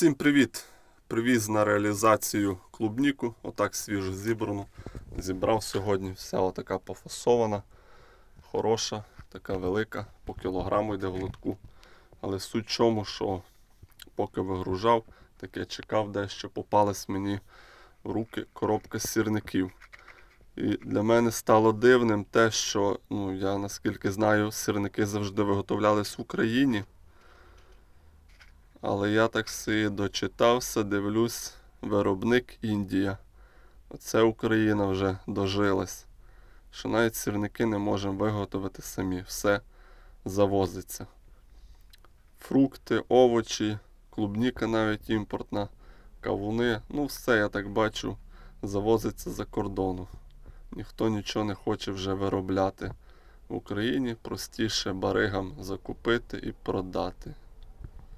Всім привіт! Привіз на реалізацію клубніку, отак свіжо зібрану. Зібрав сьогодні, вся отака пофасована, хороша, така велика, по кілограму йде в лотку. Але суть в чому, що поки вигружав, таке чекав дещо, попалась мені в руки коробка сірників. І для мене стало дивним те, що ну, я наскільки знаю, сірники завжди виготовлялись в Україні. Але я так си дочитався, дивлюсь, виробник Індія. Оце Україна вже дожилась. Що навіть сірники не можемо виготовити самі. Все завозиться. Фрукти, овочі, клубніка навіть імпортна, кавуни. Ну, все, я так бачу, завозиться за кордону. Ніхто нічого не хоче вже виробляти в Україні. Простіше баригам закупити і продати.